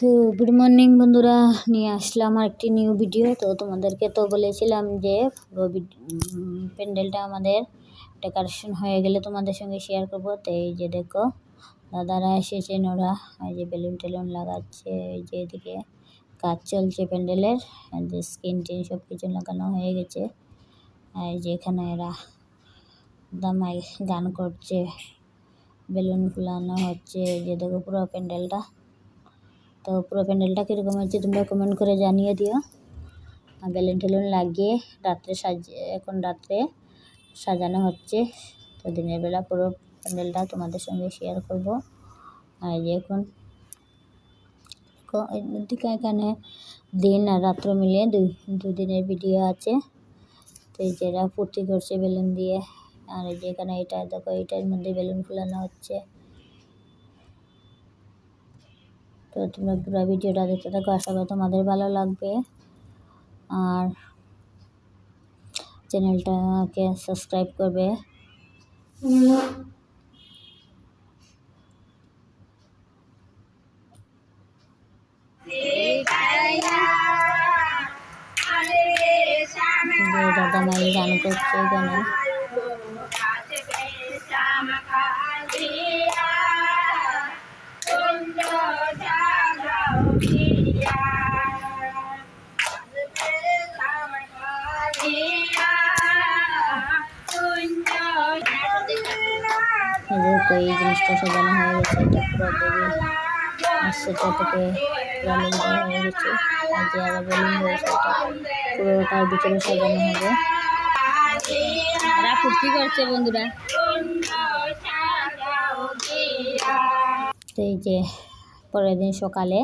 তো good morning বন্ধুরা, নিয়ে আসলাম আর একটি নিউ ভিডিও তো তোমাদেরকে তো বলেছিলাম যে, পুরো প্যান্ডেলটা আমাদের ডেকোরেশন হয়ে গেলে তোমাদের সঙ্গে শেয়ার করব। তো এই যে দেখো, দাদারা এসেছেন ওরা এই যে বেলুন টেলুন লাগাচ্ছে, এই যে এদিকে কাজ চলছে প্যান্ডেলের যে স্ক্রিন টিন সব কিছু লাগানো হয়ে গেছে। এই যে এখানে এরা দামাই গান করছে বেলুন ফুলানো হচ্ছে, এই যে দেখো পুরো প্যান্ডেলটা। তো পুরো প্যান্ডেলটা কীরকম হচ্ছে তোমরা কমেন্ট করে জানিয়ে দিও। বেলুন টেলুন লাগিয়ে রাত্রে সাজিয়ে এখন রাত্রে সাজানো হচ্ছে। তো দিনের বেলা পুরো প্যান্ডেলটা তোমাদের সঙ্গে শেয়ার করব। আর এখন দিকে এখানে দিন আর রাত্র মিলিয়ে দুই, দুদিনের ভিডিও আছে। তো এই যেটা ফুর্তি করছে বেলুন দিয়ে। আর এই যে এখানে এটা, দেখো এটার মধ্যে বেলুন ফুলানো হচ্ছে। তো তোমরা পুরো ভিডিওটা দেখতে থাকো আশা করি তোমাদের ভালো লাগবে। আর চ্যানেলটাকে সাবস্ক্রাইব করবে। দাদা মাই গান করছে এখানে। দেখো এই জিনিসটা সাজানো হয়ে গেছে এটা পুরো দেবে আর সেটা থেকে বেলুন দেওয়া হয়ে গেছে। আর যে আবার বেলুন রয়েছে এটা পুরোটার ভিতরে সাজানো হবে। ফুর্তি করছে বন্ধুরা? এই যে পরের দিন সকালে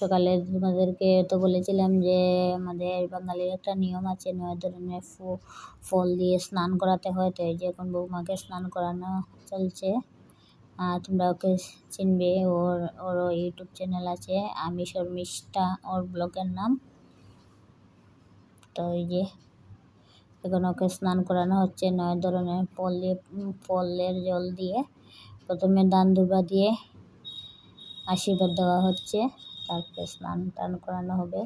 সকালে তোমাদেরকে তো বলেছিলাম যে আমাদের বাঙালির একটা নিয়ম আছে, নয় ধরনের ফল দিয়ে স্নান করাতে হয়। তো এই যে এখন বৌমাকে স্নান করানো চলছে। আর তোমরা ওকে চিনবে, ওর ওরও ইউটিউব চ্যানেল আছে আমি শর্মিষ্ঠা ওর ব্লগের নাম। তো এই যে এখন ওকে স্নান করানো হচ্ছে নয় ধরনের ফল দিয়ে, ফলের জল দিয়ে। প্রথমে দান দুর্বা দিয়ে আশীর্বাদ দেওয়া হচ্ছে। তারপরে স্নান টান করানো হবে।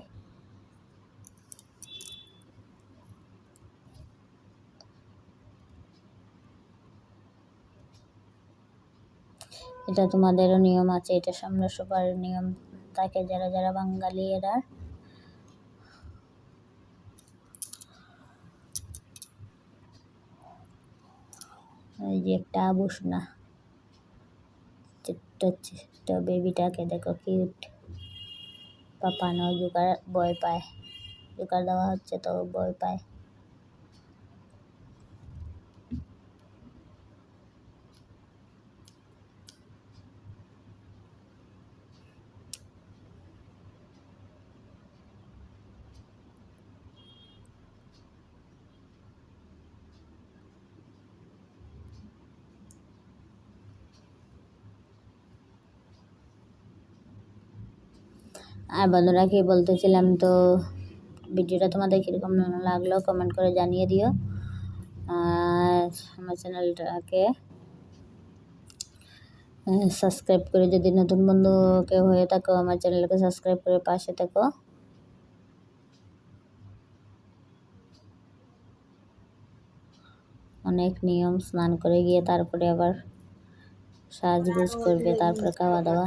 এটা তোমাদেরও নিয়ম আছে, এটা সামনে সবার নিয়ম থাকে যারা যারা বাঙালি এরা। এই যে একটা আবুসনা ছোট্ট ছোট্ট বেবিটাকে দেখো কিউট পাপানো জোগাড় ভয় পায় জোগাড় দেওয়া হচ্ছে তো ভয় পায় আর বন্ধুরা কি বলতেছিলাম তো ভিডিওটা তোমাদের কীরকম লাগল কমেন্ট করে জানিয়ে দিও আর আমার চ্যানেলটাকে সাবস্ক্রাইব করে যদি নতুন বন্ধু কেউ হয়ে থাকো আমার চ্যানেলকে সাবস্ক্রাইব করে পাশে থাকো অনেক নিয়ম স্নান করে গিয়ে তারপরে আবার সাজগুজ করবে তারপরে খাওয়া দাওয়া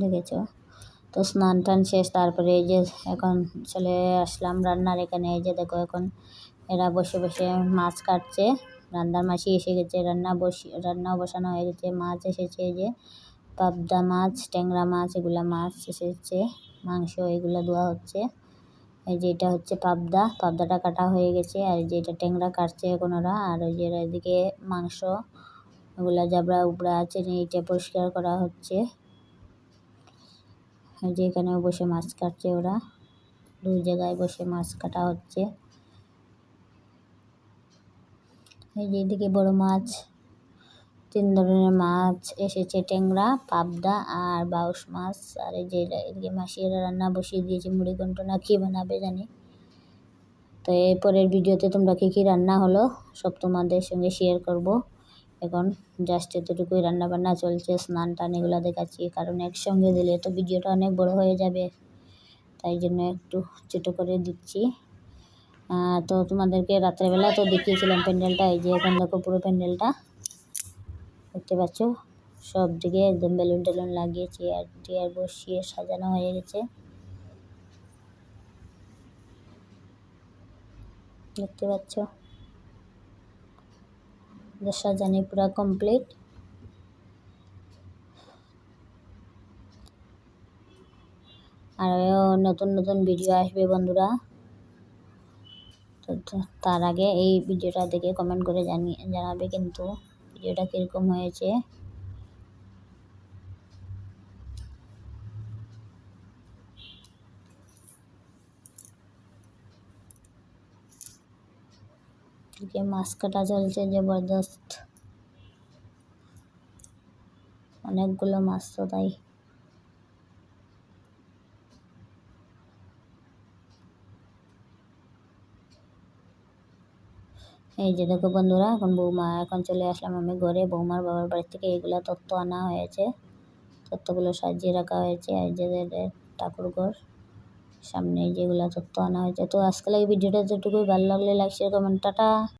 দেখেছ? তো স্নান টান শেষ তারপরে এই যে এখন চলে আসলাম রান্নার এখানে। এই যে দেখো এখন এরা বসে বসে মাছ কাটছে। রান্নার মাসি এসে গেছে রান্না বসি রান্নাও বসানো হয়ে গেছে। মাছ এসেছে এই যে পাবদা মাছ ট্যাংরা মাছ এগুলা মাছ এসেছে মাংস এগুলো দেওয়া হচ্ছে। এই যে এটা হচ্ছে পাবদা পাবদাটা কাটা হয়ে গেছে। আর যে এটা ট্যাংরা কাটছে এখন ওরা। আর ওই যে এদিকে মাংস ওগুলা জাবড়া উবড়া আছে এটা পরিষ্কার করা হচ্ছে। যে এখানেও বসে মাছ কাটছে ওরা। দুই জায়গায় বসে মাছ কাটা হচ্ছে। এই যে এদিকে বড় মাছ, তিন ধরনের মাছ এসেছে, ট্যাংরা, পাবদা আর বাউস মাছ। আর এই যে এদিকে মাসিরা রান্না বসিয়ে দিয়েছে, মুড়ি ঘন্ট না কী বানাবে জানি। তো এরপরের ভিডিওতে তোমরা কী কী রান্না হলো, সব তোমাদের সঙ্গে শেয়ার করব। এখন জাস্ট এতটুকুই রান্না বান্না চলছে স্নান টান এগুলো দেখাচ্ছি, কারণ একসঙ্গে দিলে তো ভিডিওটা অনেক বড় হয়ে যাবে। তাই জন্য একটু ছোটো করে দিচ্ছি। তো তোমাদেরকে রাত্রেবেলা তো দেখিয়েছিলাম প্যান্ডেলটা, এই যে এখন দেখো পুরো প্যান্ডেলটা। দেখতে পাচ্ছ? সব দিকে একদম বেলুন টেলুন লাগিয়ে চেয়ার টেয়ার বসিয়ে সাজানো হয়ে গেছে। দেখতে পাচ্ছ? সাজানি পুরা কমপ্লিট আর নতুন নতুন ভিডিও আসবে বন্ধুরা। তো তার আগে এই ভিডিওটা দেখে কমেন্ট করে জানিয়ে জানাবে কিন্তু ভিডিওটা কীরকম হয়েছে। যে মাছ কাটা চলছে জবরদস্ত অনেকগুলো মাছ তো তাই এই যে দেখো বন্ধুরা, এখন বৌমা এখন চলে আসলাম আমি ঘরে। বৌমার বাবার বাড়ি থেকে এগুলো তত্ত্ব আনা হয়েছে। তত্ত্বগুলো সাজিয়ে রাখা হয়েছে। আর যে ঠাকুর ঘর সামনে যেগুলো তত্ত্ব আনা হয়েছে। তো আজকাল এই ভিডিওটা যেটুকুই ভালো লাগলে লাইক শেয়ার কমেন্ট টাটা।